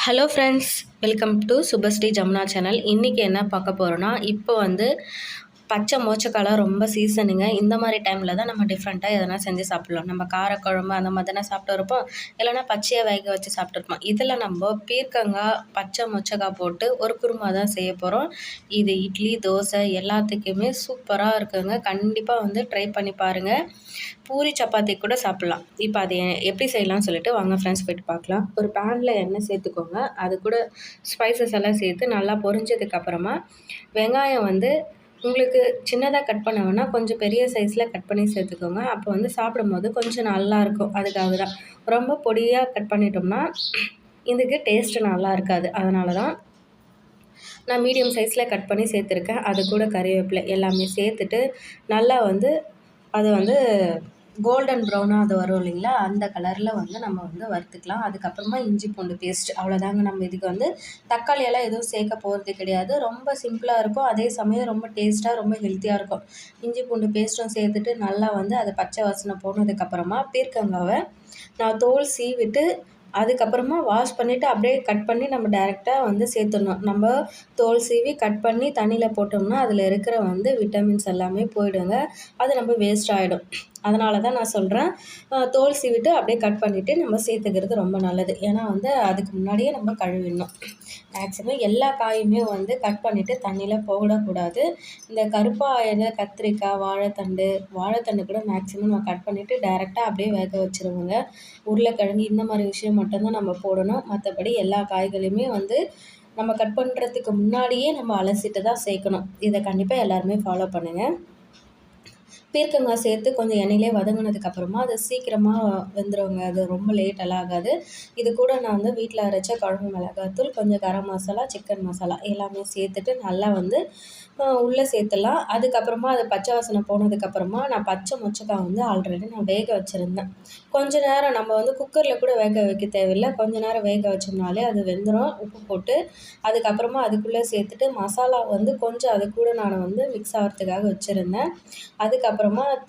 Hello friends welcome to Subhashree Jamuna channel இன்றைக்கி என்ன பார்க்க போகிறோன்னா இப்போ வந்து பச்சை மோச்சக்காலம் ரொம்ப சீசனுங்க இந்த மாதிரி டைமில் தான் நம்ம டிஃப்ரெண்ட்டாக எதனா செஞ்சு சாப்பிட்லாம். நம்ம காரக்குழம்பு அந்த மாதிரி தானே சாப்பிட்டு இருப்போம் இல்லைனா பச்சையை வேக வச்சு சாப்பிட்டுருப்போம். இதில் நம்ம பீர்க்கங்காய் பச்சை மொச்சக்காய் போட்டு ஒரு குருமா தான் செய்ய போகிறோம் இது இட்லி தோசை எல்லாத்துக்குமே சூப்பராக இருக்குங்க. கண்டிப்பாக வந்து ட்ரை பண்ணி பாருங்கள் பூரி சப்பாத்தி கூட சாப்பிட்லாம். இப்போ அது எப்படி செய்யலாம்னு சொல்லிட்டு வாங்க ஃப்ரெண்ட்ஸ் போய்ட்டு பார்க்கலாம் ஒரு பேனில் எண்ணெய் சேர்த்துக்கோங்க. அது கூட ஸ்பைசஸ் எல்லாம் சேர்த்து நல்லா பொரிஞ்சதுக்கப்புறமா வெங்காயம் வந்து உங்களுக்கு சின்னதாக கட் பண்ண வேணால் கொஞ்சம் பெரிய சைஸில் கட் பண்ணி சேர்த்துக்கோங்க. அப்போ வந்து சாப்பிடும்போது கொஞ்சம் நல்லாயிருக்கும் அதுக்காக தான். ரொம்ப பொடியாக கட் பண்ணிட்டோம்னா இதுக்கு டேஸ்ட்டு நல்லா இருக்காது. அதனால தான் நான் மீடியம் சைஸில் கட் பண்ணி சேர்த்துருக்கேன். அது கூட கறிவேப்பிலை எல்லாமே சேர்த்துட்டு நல்லா வந்து அதை வந்து கோல்டன் ப்ரௌனாக அது வரும் இல்லைங்களா? அந்த கலரில் வந்து நம்ம வந்து வறுத்துக்கலாம். அதுக்கப்புறமா இஞ்சி பூண்டு பேஸ்ட் அவ்வளோதாங்க நம்ம இதுக்கு வந்து தக்காளி எல்லாம் எதுவும் சேர்க்க போகிறது கிடையாது. ரொம்ப சிம்பிளாக இருக்கும். அதே சமயம் ரொம்ப டேஸ்ட்டாக ரொம்ப ஹெல்த்தியாக இருக்கும். இஞ்சி பூண்டு பேஸ்ட்டும் சேர்த்துட்டு நல்லா வந்து அதை பச்சை வாசனை போனதுக்கப்புறமா பீர்க்கங்காவை நான் தோல் சீவிட்டு அதுக்கப்புறமா வாஷ் பண்ணிவிட்டு அப்படியே கட் பண்ணி நம்ம டேரெக்டாக வந்து சேர்த்துடணும். நம்ம தோல் சீவி கட் பண்ணி தண்ணியில் போட்டோம்னா அதில் இருக்கிற வந்து விட்டமின்ஸ் எல்லாமே போயிடுங்க. அது நம்ம வேஸ்ட் ஆகிடும் அதனால தான் நான் சொல்கிறேன் தோல் சீவிட்டு அப்படியே கட் பண்ணிவிட்டு நம்ம சேர்த்துக்கிறது ரொம்ப நல்லது. ஏன்னா வந்து அதுக்கு முன்னாடியே நம்ம கழுவிடணும். மேக்ஸிமம் எல்லா காயுமே வந்து கட் பண்ணிவிட்டு தண்ணியில் போடக்கூடாது. இந்த கருப்பாயில் கத்திரிக்காய் வாழைத்தண்டு வாழைத்தண்டு கூட மேக்ஸிமம் நம்ம கட் பண்ணிவிட்டு டேரெக்டாக அப்படியே வேக வச்சுருவோங்க. உருளைக்கிழங்கு இந்த மாதிரி விஷயம் மட்டும்தான் நம்ம போடணும். மற்றபடி எல்லா காய்களையுமே வந்து நம்ம கட் பண்ணுறதுக்கு முன்னாடியே நம்ம அலசிட்டு தான் சேர்க்கணும். இதை கண்டிப்பாக எல்லாருமே ஃபாலோ பண்ணுங்கள் பீர்க்கங்காய் சேர்த்து கொஞ்சம் எண்ணெயிலே வதங்கினதுக்கப்புறமா அது சீக்கிரமாக வெந்துருங்க. அது ரொம்ப லேட்டெல்லாம் ஆகாது. இது கூட நான் வந்து வீட்டில் அரைச்ச குழம்பு மிளகாத்தூள் கொஞ்சம் கரம் மசாலா சிக்கன் மசாலா எல்லாமே சேர்த்துட்டு நல்லா வந்து உள்ளே சேர்த்துலாம் அதுக்கப்புறமா அது பச்சை வாசனை போனதுக்கப்புறமா நான் பச்சை மொச்சக்காய் வந்து ஆல்ரெடி நான் வேக வச்சுருந்தேன். கொஞ்ச நேரம் நம்ம வந்து குக்கரில் கூட வேக வைக்க தேவையில்லை. கொஞ்ச நேரம் வேக வச்சோம்னாலே அது வெந்துடும் உப்பு போட்டு அதுக்கப்புறமா அதுக்குள்ளே சேர்த்துட்டு மசாலா வந்து கொஞ்சம் அது கூட நான் வந்து மிக்ஸ் ஆகிறதுக்காக வச்சுருந்தேன். அதுக்கப்புறம்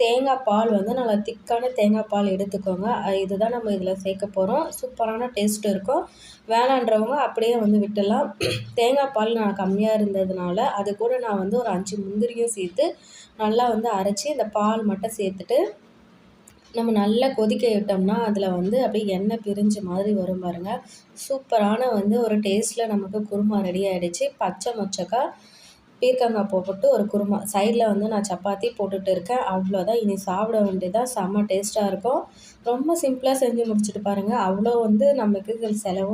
தேங்காய் பால் வந்து நல்லா திக்கான தேங்காய் பால் எடுத்துக்கோங்க. இதுதான் நம்ம இதில் சேர்க்க போகிறோம் சூப்பரான டேஸ்ட் இருக்கும். வேணான்றவங்க அப்படியே வந்து விட்டுடலாம். தேங்காய் பால் நான் கம்மியாக இருந்ததுனால அது கூட நான் வந்து ஒரு அஞ்சு முந்திரியும் சேர்த்து நல்லா வந்து அரைச்சி இந்த பால் மட்டும் சேர்த்துட்டு நம்ம நல்லா கொதிக்க விட்டோம்னா அதில் வந்து அப்படியே எண்ணெய் பிரிஞ்ச மாதிரி வரும் பாருங்கள் சூப்பரான வந்து ஒரு டேஸ்ட்டில் நமக்கு குருமா ரெடி ஆகிடுச்சு பச்சை மொச்சக்காய் பீர்க்கங்காய் போட்டு ஒரு குருமா. சைடில் வந்து நான் சப்பாத்தி போட்டுட்டு இருக்கேன். அவ்வளோதான். இனி சாப்பிட வேண்டியதான் செம்ம டேஸ்ட்டாக இருக்கும். ரொம்ப சிம்பிளாக செஞ்சு முடிச்சுட்டு பாருங்கள் அவ்வளோ வந்து நமக்கு செலவும்